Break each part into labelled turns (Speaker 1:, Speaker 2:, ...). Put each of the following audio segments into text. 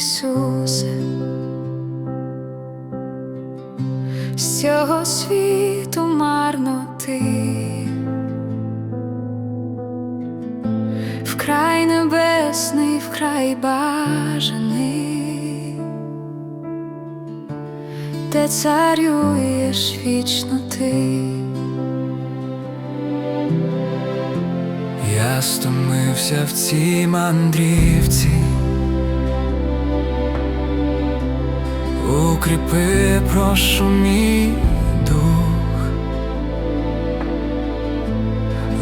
Speaker 1: Ісусе, з цього світу марноти, вкрай небесний, вкрай бажаний, де царюєш вічно ти.
Speaker 2: Я стомився в цій мандрівці. Укріпи, прошу мій дух,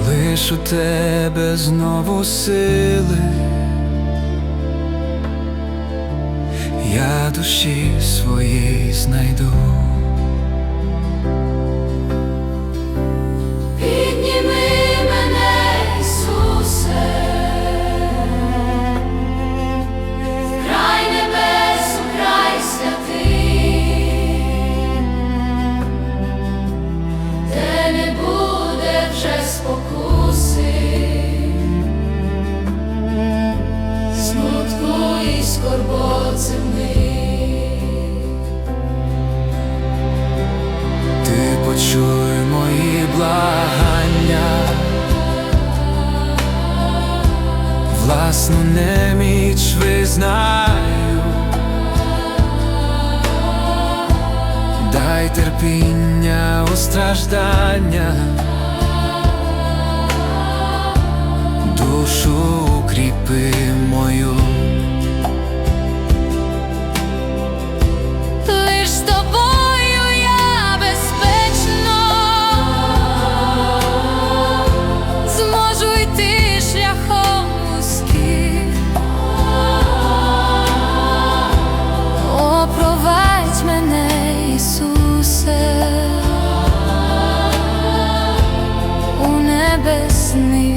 Speaker 2: лиш у тебе знову сили, я душі своїй знайду.
Speaker 1: І скорбот земних.
Speaker 2: Ти почуй мої благання, власну неміч визнаю, дай терпіння у страждання, душу укріпи мою.
Speaker 1: Лиш з тобою я безпечно зможу йти шляхом вузьким. О, мене, Ісусе, у небесний